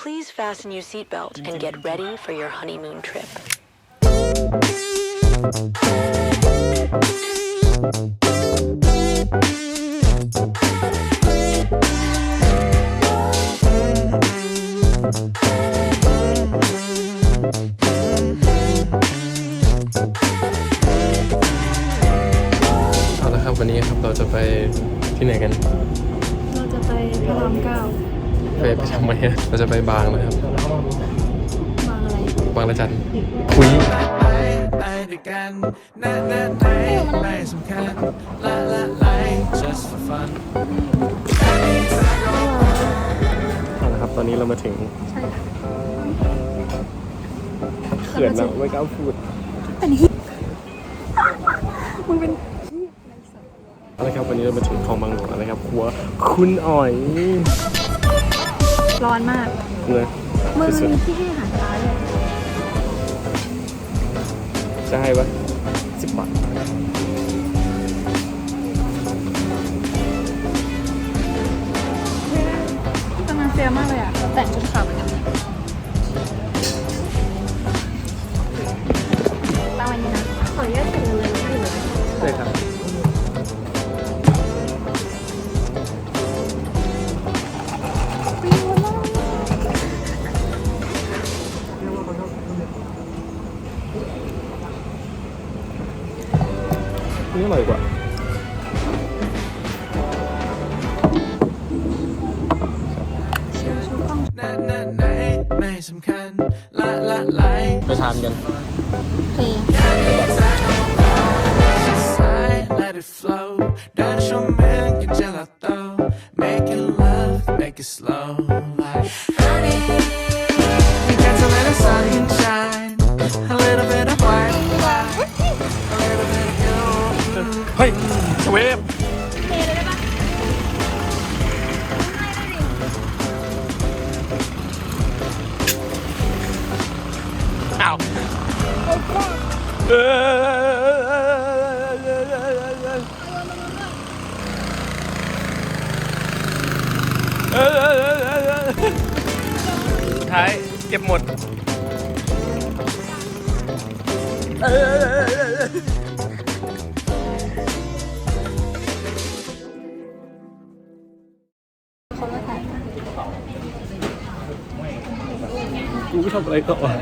Please fasten your seatbelt and get ready for your honeymoon trip. เอาละครับวันนี้ครับเราจะไปที่ไหนกัน เราจะไปพระรามเก้า ไปไปทำไมอะเราจะไปบางนะครับ บางอะไรบางละจันคุยไปไปด้วยกันนานาไหนไม่สำคัญละละไล just for fun เอาละครับตอนนี้เรามาถึงเขื่อนแล้วไม่กล้าพูดมึงเป็นเอาละครับวันนี้เรามาถึงคลองบางหลวงแล้วนะครับครัวคุณอ๋อย ร้อนมาก เลยมึงสุดมีที่ให้อาหารปลาเลยๆจะให้ปะสิบบาทกำลังเฟียมากเลยอะ แต่งชุดขาวเหมือนกันตามวันนี้นะ ขออนุญาตแต่งเลยไม่เลยใช่ครับ นี่อร่อยกว่านานาไหนไม่สำคัญละละไลไปทานกันเพลง เขามาถ่ายกูทำอะไรต่อวะ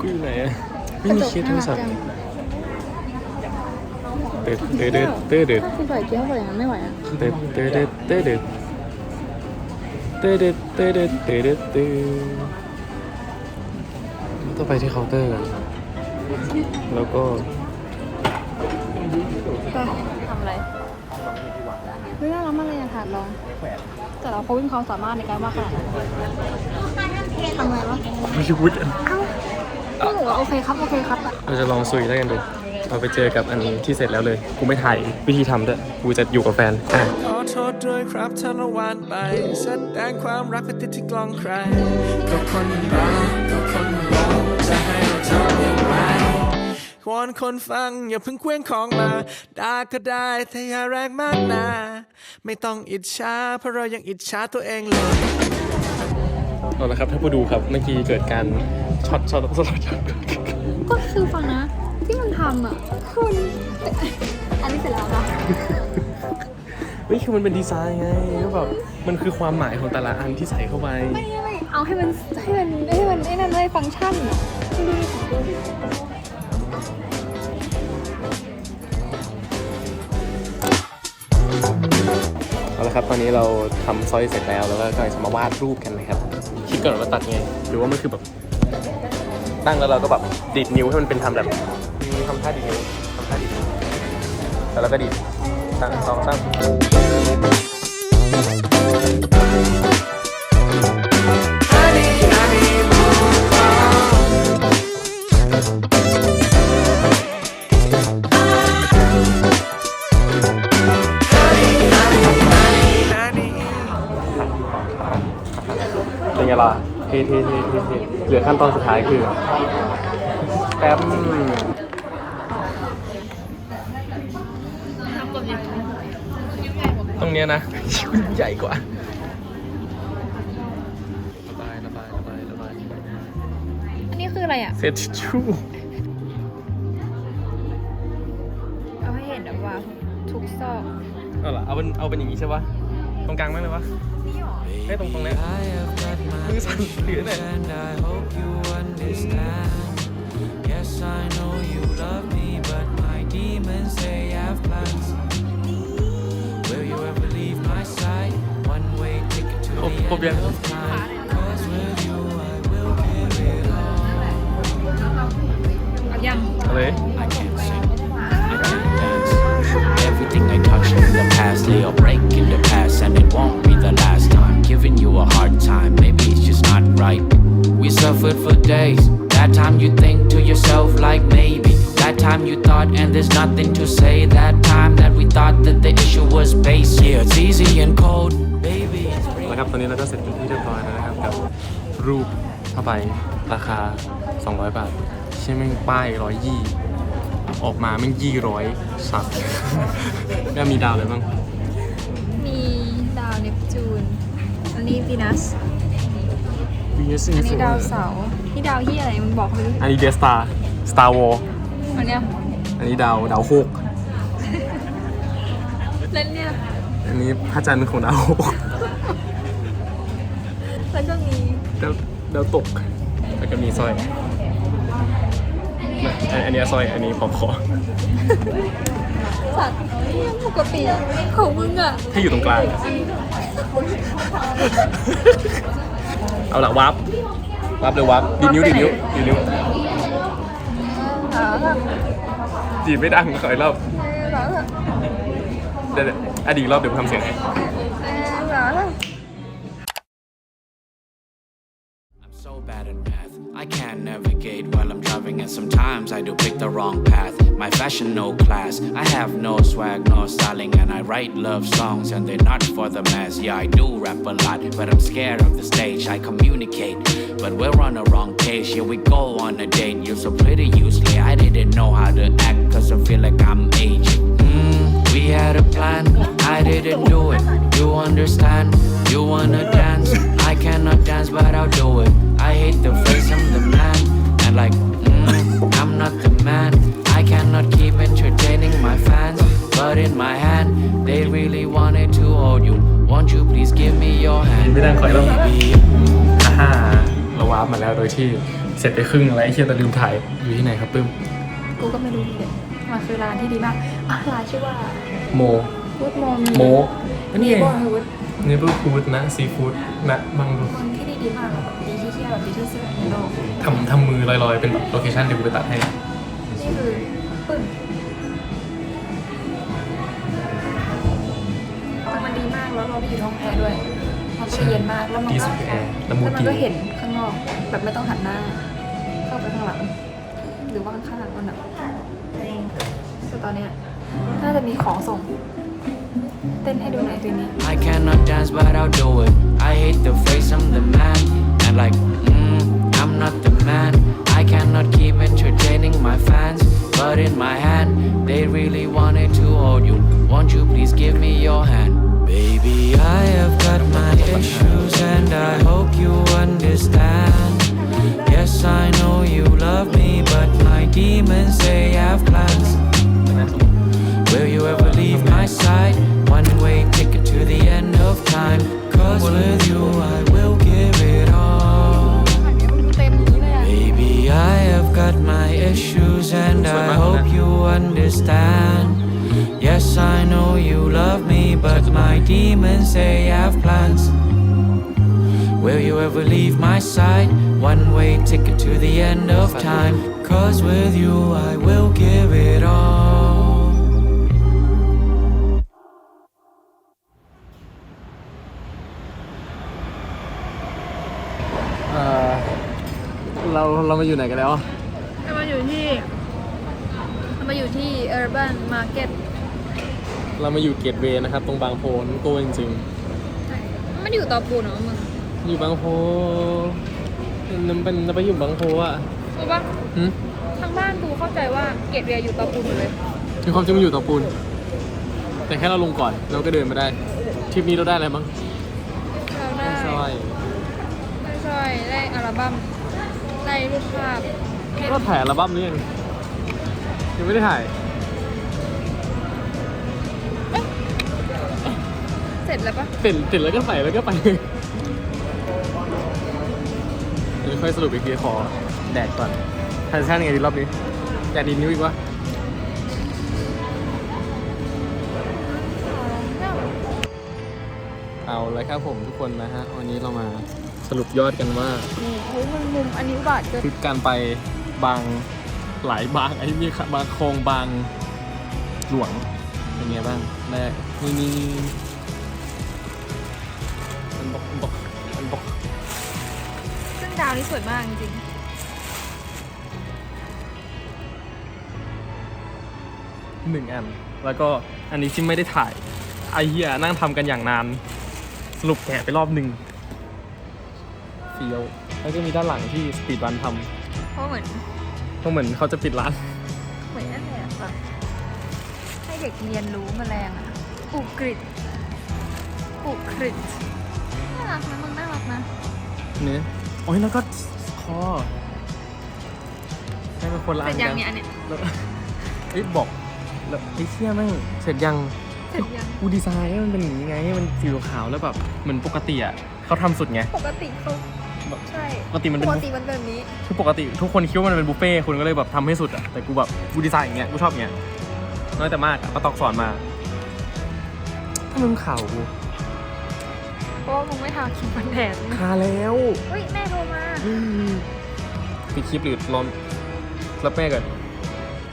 กูอยู่ไหนอะไม่มีเคสโทรศัพท์เด็ดเด็ดเด็ดเด็ดเด็ดถ้าคุณใส่เกี๊ยวใส่อย่างนั้นไม่ไหวอะเด็ดเด็ดเด็ดเด็ดเด็ดเด็ดเด็ดเด็ดเด็ดเด็ดเด็ดเด็ดต้องไปที่เคาน์เตอร์กัน แล้วก็ไปทำอะไรเฮ้ยน่ารักมากเลยอะถาดลอง แต่เราเขามีความสามารถในการวาดขนาดนั้นทำไงวะไม่รู้กันก็บอกว่าโอเคครับ โอเคครับอะเราจะลองซุยแล้วกันดูเราไปเจอกับอันที่เสร็จแล้วเลย กูไม่ถ่ายวิธีทำด้วยกูจะอยู่กับแฟนอะขอโทษด้วยครับท่านละวันไปแสดงความรักไปติดที่กลองใครก็คนรักก็คนรักจะให้เราทำอย่างไร วอนคนฟังอย่าเพิ่งเคว้งของมาด่าก็ได้แต่อย่าแรงมากนะไม่ต้องอิจฉาเพราะเรายังอิจฉาตัวเองเลยเอาละครับถ้าผู้ดูครับเมื่อกี้เกิดการช็อตช็อตช็อตช็อตก็คือฟังนะ ที่มันทำอะคือมันอันนี้เสร็จแล้วปะเฮ้ยคือมันเป็นดีไซน์ไงก็แบบมันคือความหมายของแต่ละอันที่ใส่เข้าไปไม่ไม่เอาให้มันให้มันให้มันไอ้นั่นได้ฟังก์ชันอะดูดิ ครับ ตอนนี้เราทำสร้อยเสร็จแล้ว แล้วก็กำลังจะมาวาดรูปกันนะครับคิดก่อนว่าตัดไง หรือว่ามันคือแบบ ตั้งแล้วเราก็แบบดีดนิ้วให้มันเป็นทำแบบทำท่าดีดนิ้วทำท่าดีดนิ้วแล้วเราก็ดีดตั้งสองสาม เท่เท่เท่เท่เท่เหลือขั้นตอนสุดท้ายคือแป๊บตรงเนี้ยนะ ใหญ่กว่าระบายระบายระบายคืออะไรอะ เซตทิชชู่เอาให้เห็นแบบว่าทุกซอก เอาล่ะเอาเป็นเอาเป็นอย่างนี้ใช่ปะ ตรงกลางมั้งเลยวะนี่หรอให้ตรงตรงเนี้ย I have got my มือสั่นถือหน่อย and I hope you understand. Yes, I know you love me, but my demons they have plans. Will you ever leave my side? One way ticket to Oh, the oh, end bien. of time. Cause with you I will give it all. เอายังเอาเลย I can't sing, I can't dance. Everything I touch in the past, lay a break in the past, and it won't be the last time. Giving you a hard time, maybe it's just not right. We suffered for days. That time you think to yourself, like maybe. That time you thought, and there's nothing to say. That time that we thought that the issue was base. Yeah, it's easy and cold, baby. It's real. แล้วครับตอนนี้เราก็เสร็จเป็นที่เรียบร้อยแล้วนะครับกับรูปผ้าใบราคา 200 บาทใช่แม่งป้ายร้อยยี่ออกมาแม่งยี่ร้อยสัตว์ ก็มีดาวเลยบ้าง มีดาวเนปจูน อันนี้วีนัส Venus อันนี้ดาวเสาร์นี่ดาวที่อะไรมึงบอกเขาดิอันนี้เดสตาสตาร์วอลอันเนี้ยอันนี้ดาวดาวโคกแล้วเนี่ยอันนี้พระจันทร์ของดาวโคกแล้วก็มีดาวดาวตกแล้วก็มีสร้อยไม่ อันอันนี้สร้อยอันนี้ปอกคอสัตว์เนี่ยปกติของมึงอะที่อยู่ตรงกลาง เอาละวับวับเลยวับดีดนิ้วดีดนิ้วดีดนิ้วจีบไม่ดังขออีกรอบเดี๋ยวๆอะดีตอีกรอบเดี๋ยวผมทำเสียงให้ I'm so bad at math. I can't navigate while I'm driving, and sometimes I do pick the wrong path. My fashion, no class. I have no swag, no styling, and I write love songs, and they're not for the mass. Yeah, I do rap a lot, but I'm scared of the stage. I communicate, but we're on the wrong page. Here we go on a date. You're so pretty, usually I didn't know how to act, cause I feel like I'm aging. Mm, we had a plan, I didn't do it. You understand? You wanna dance? I cannot dance, but I'll do it. I hate the face, I'm the man. And like, mm, I'm not the man. I cannot keep entertaining my fans. But in my hand, they really wanted to hold you. Won't you please give me your hand? ไม่ได้ขออีกรอบ Baby, อ่าเราวาร์ปมาแล้วโดยที่เสร็จไปครึ่งแล้วไอ้เคียแต่ลืมถ่ายอยู่ที่ไหนครับปึ้มกูก็ไม่รู้เลยมันคือร้านที่ดีมากอะร้านชื่อว่าโม วูดโมมีโมอันนี้บอลวูดเนเบอร์ฟูดนะซีฟู้ดนะบางดูคนที่ดีดีมากแบบดี ที่เที่ยวแบบดีที่สุดในโลกทำทำมือลอยๆ เป็นแบบโลเคชั่นเดี๋ยวกูไปตัดให้ นี่คือปึ้งแต่มันดีมากแล้วเราได้อยู่ในห้องแอร์ด้วย มันก็เย็นมากแล้วมันดีก็สุดแอร์ละแล้วมุมันดี ก็เห็นข้างนอกแบบไม่ต้องหันหน้า เข้าไปข้างหลังหรือว่าข้างหลังมันแบบแต่ตอนเนี้ยน่าจะมีของส่ง เต้นให้ดูหน่อยตัวนี้ I cannot dance, but I'll do it. I hate the face, I'm the man. Like, mm, I'm not the man. I cannot keep entertaining my fans. But in my hand, they really wanted to hold you. Won't you please give me your hand? Baby, I have got my issues and I hope you understand. Yes, I know you love me, but my demons they understand. Yes, I know you love me, but my demons they have plans. Will you ever leave my side? One way ticket to the end of time. Cause with you I will give it all. เอ่อเราเรามาอยู่ไหนกันแล้วอะ เรามาอยู่ที่เรา มาอยู่ที่ Urban Market เรามาอยู่เกตเวย์นะครับ ตรงบางโพนโก้จริงไม่ได้อยู่เตอปูนเหรอมึงๆอยู่บางโพมันเป็นจะไปอยู่บางโพอะรู้ปะหึทางบ้านกูเข้าใจว่าเกตเวียอยู่เตอปูนหมดเลย มีความจริงมันอยู่เตาปูน แต่แค่เราลงก่อนเราก็เดินมาได้ทริปนี้เราได้อะไรบ้างเราได้สร้อยได้สร้อยได้อัลบั้มได้รูปภาพก็ถ่ายอัลบั้มนี่ยัง ยังไม่ได้ถ่าย เสร็จแล้วปะเสร็จเสร็จแล้วก็ใส่แล้วก็ไปเดี๋ยวค่อยสรุปอีกทีขอแดกก่อนทันชั่นยังไงดีรอบนี้อยากดีนิ้วอีกวะเอาเลยครับผมทุกคนนะฮะ วันนี้เรามาสรุปยอดกันว่านี่เฮ้ยมันมุมอันนี้อุบาทเกินทริปการไปบาง หลายบางไอ้นี่ครับบางโครงบางหลวงเป็นไงบ้างแรกนี่นี่นี่มันบอกมันบอกมันบอกซึ่งดาวนี้สวยมากจริงหนึ่งอัน แล้วก็อันนี้ที่ไม่ได้ถ่ายไอเฮียนั่งทำกันอย่างนาน สรุปแกะไปรอบหนึ่งเฟียวแล้วก็มีด้านหลังที่สปีดรันทๆเพราะเหมือน ก็เหมือนเขาจะปิดร้าน เหมือนนั่นแหละแบบให้เด็กเรียนรู้แมลงอะปลูกกริดปลูกกริดน่ารักนะมึงน่ารักนะเนี่ยโอ้ยแล้วก็คอให้เป็นคนละเสอัร็จนยักังนเนี่ยอันเนี้ยแล้วเอ้ยบอกแล้วไอ้เชี่ยแม่งเสร็จยัง เสร็จยังกูดีไซน์ให้มันเป็นอย่างนี้ไงให้มันสีขาวแล้วแบบเหมือนปกติอะเขาทำสุดไง ปกติเขา ใช่ปกติมันเป็ปนกบุฟติมันเป็นแบบนี้คือปกติทุกคนคิดว่ามันเป็นบุฟเฟ่ต์คุณก็เลยแบบทำให้สุดอะแต่กูแบบกูดีไซน์อย่างเงี้ยกูชอบอย่างเงี้ยน้อยแต่มากอะป้าตอกสอนมาถ้ามึงข่าวกูเพราะว่ามึงไม่ทาครีมกันแดดนี่คาแล้วเฮ้ยแม่โทรมาปิดคลิปหรือรอรับแม่ก่อน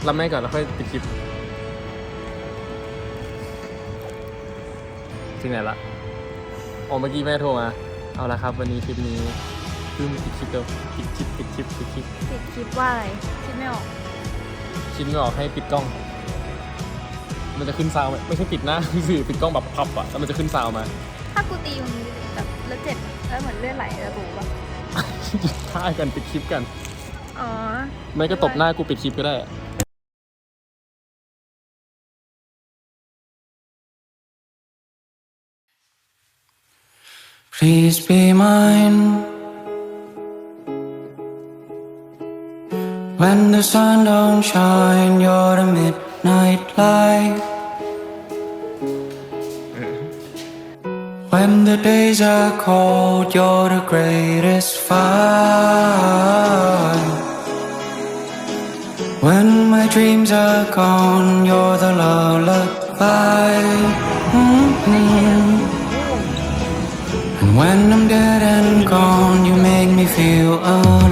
รับแม่ก่อนแล้วค่อยปิดคลิปถึงไหนละอ๋อเมื่อกี้แม่โทรมา เอาละครับ วันนี้คลิปนี้ เพิ่งปิดคลิปเดียวปิดคลิปปิดคลิปปิดคลิปปิดคลิปว่าอะไรคิดไม่ออกคิดไม่ออกให้ปิดกล้อง มันจะขึ้นซาวด์ไหมไม่ใช่ปิดหน้าคือปิดกล้องแบบพับอะแล้วมันจะขึ้นซาวด์มา ถ้ากูตีตรงนี้แบบแล้วเจ็บแล้วเหมือนเลือดไหลแล้วรู้ปะท่ากันปิดคลิปกันอ๋อไม่ก็ตบหน้ากูปิดคลิปก็ได้อะ Please be mine. When the sun don't shine, you're the midnight light. When the days are cold, you're the greatest fire. When my dreams are gone, you're the lullaby. Mm-hmm. And when I'm dead and gone, you make me feel alive.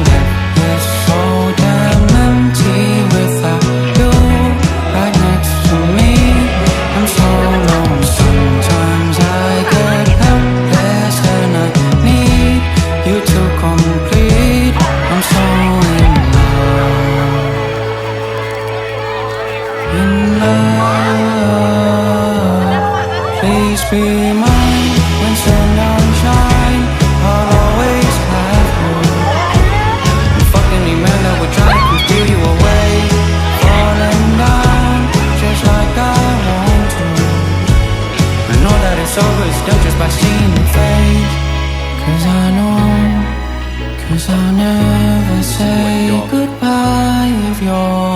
Cause I'll never say goodbye if you're